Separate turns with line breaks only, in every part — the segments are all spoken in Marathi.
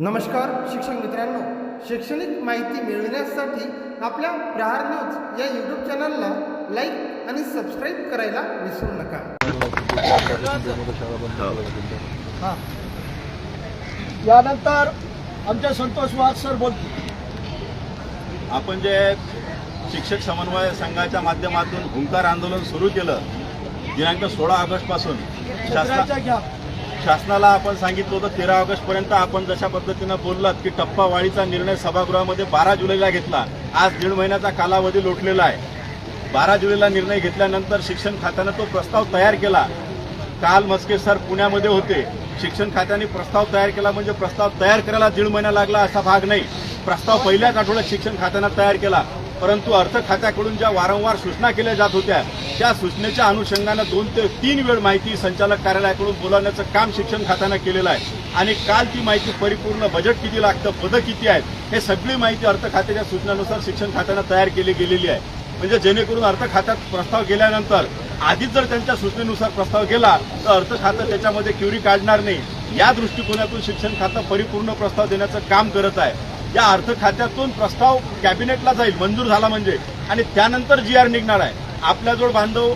नमस्कार शिक्षक मित्रांनो. शैक्षणिक माहिती मिळविण्यासाठी आपल्या प्रहार न्यूज या यूट्यूब चॅनलला लाईक आणि सबस्क्राईब करायला विसरू नका.
यानंतर आमचे संतोष वाघ सर बोलतील.
आपण जे शिक्षक समन्वय संघाच्या माध्यमातून हुंकार आंदोलन सुरू केलं दिनांक सोळा ऑगस्टपासून
छत्र्याच्या घ्या.
शासनाला आपण सांगितलं होतं तेरा ऑगस्ट पर्यंत आपण जशा पद्धतीनं बोललात की टप्पावाढीचा निर्णय सभागृहामध्ये बारा जुलैला घेतला. आज दीड महिन्याचा कालावधी लोटलेला आहे. बारा जुलैला निर्णय घेतल्यानंतर शिक्षण खात्यानं तो प्रस्ताव तयार केला. काल मस्के सर पुण्यामध्ये होते. शिक्षण खात्याने प्रस्ताव तयार केला म्हणजे प्रस्ताव तयार करायला दीड महिना लागला असा भाग नाही. प्रस्ताव पहिल्याच आठवड्यात शिक्षण खात्यानं तयार केला. परंतु अर्थ खात्याकडून ज्या वारंवार सूचना केल्या जात होत्या त्या सूचनेच्या अनुषंगानं दोन ते तीन वेळ माहिती संचालक कार्यालयाकडून बोलावण्याचं काम शिक्षण खात्यानं केलेलं आहे. आणि काल ती माहिती परिपूर्ण बजेट किती लागतं पदं किती आहेत हे सगळी माहिती अर्थ खात्याच्या सूचनानुसार शिक्षण खात्यानं तयार केली गेलेली आहे. म्हणजे जेणेकरून अर्थ खात्यात प्रस्ताव गेल्यानंतर आधीच जर त्यांच्या सूचनेनुसार प्रस्ताव गेला तर अर्थ खातं त्याच्यामध्ये क्युरी काढणार नाही. या दृष्टिकोनातून शिक्षण खातं परिपूर्ण प्रस्ताव देण्याचं काम करत आहे. या अर्थ खात्यातून प्रस्ताव कॅबिनेटला जाईल मंजूर झाला म्हणजे आणि त्यानंतर जी आर निघणार आहे. आपल्याजवळ बांधव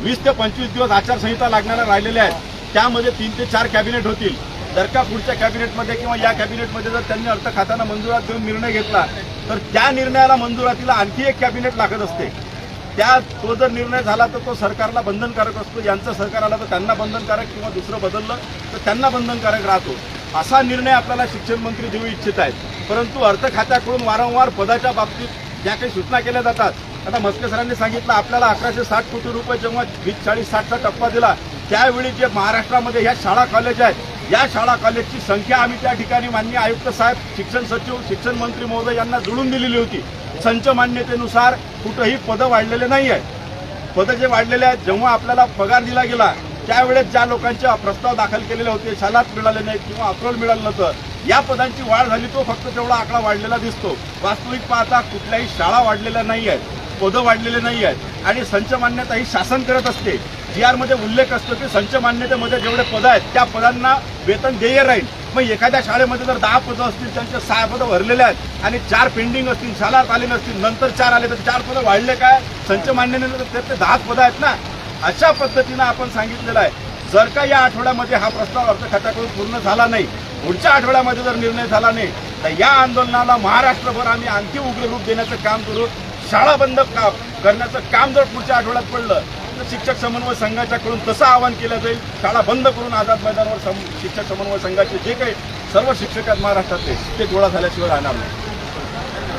वीस ते पंचवीस दिवस आचारसंहिता लागणाऱ्या राहिलेल्या आहेत. त्यामध्ये तीन ते चार कॅबिनेट होतील. जर का पुढच्या कॅबिनेटमध्ये किंवा या कॅबिनेटमध्ये जर त्यांनी अर्थ खात्यानं मंजुरात देऊन निर्णय घेतला तर त्या निर्णयाला मंजुरातीला आणखी एक कॅबिनेट लागत असते. त्या तो जर निर्णय झाला तर तो सरकारला बंधनकारक असतो. यांचं सरकार आलं तर त्यांना बंधनकारक किंवा दुसरं बदललं तर त्यांना बंधनकारक राहतो. असा निर्णय आपल्याला शिक्षण मंत्री देऊ इच्छित आहेत. परंतु अर्थ खात्याकडून वारंवार पदाच्या बाबतीत ज्या काही सूचना केल्या जातात आता मस्के सरांनी सांगितलं आपल्याला अकराशे साठ कोटी रुपये जेव्हा वीस चाळीस साठचा टप्पा दिला त्यावेळी जे महाराष्ट्रामध्ये ह्या शाळा कॉलेज आहेत या शाळा कॉलेजची संख्या आम्ही त्या ठिकाणी मान्य आयुक्त साहेब शिक्षण सचिव शिक्षण मंत्री महोदय यांना जुळून दिलेली होती. संच मान्यतेनुसार कुठंही पदं वाढलेले नाही आहेत पदं जे वाढलेले आहेत जेव्हा आपल्याला पगार दिला गेला त्यावेळेस ज्या लोकांचे प्रस्ताव दाखल केलेले होते शालात मिळाले नाहीत किंवा अप्रोल मिळालं नव्हतं या पदांची वाढ झाली तो फक्त तेवढा आकडा वाढलेला दिसतो. वास्तविक पाहता कुठल्याही शाळा वाढलेल्या नाही आहेत पदं वाढलेले नाही आहेत. आणि संच मान्यता ही शासन करत असते. जी आरमध्ये उल्लेख असतो की संच मान्यतेमध्ये जेवढे पदं आहेत त्या पदांना वेतन देय राहील. मग एखाद्या शाळेमध्ये जर दहा पदं असतील त्यांचे सहा पदं भरलेले आहेत आणि चार पेंडिंग असतील शाळात आले नसतील नंतर चार आले तर चार पदं वाढले काय? संच मान्यतेने तर ते दहाच पदं आहेत ना? अशा पद्धतीनं आपण सांगितलेलं आहे. जर का या आठवड्यामध्ये हा प्रस्ताव अर्थ खात्याकडून पूर्ण झाला नाही पुढच्या आठवड्यामध्ये जर निर्णय झाला नाही तर या आंदोलनाला महाराष्ट्रभर आम्ही आणखी उग्र रूप देण्याचं काम करू. शाळा बंद का करण्याचं काम जर पुढच्या आठवड्यात पडलं तर शिक्षक समन्वय संघाच्याकडून तसं आवाहन केलं जाईल. शाळा बंद करून आझाद मैदानावर सम- शिक्षक समन्वय संघाचे जे काही सर्व शिक्षक आहेत महाराष्ट्रातले ते गोळा झाल्याशिवाय राहणार नाही.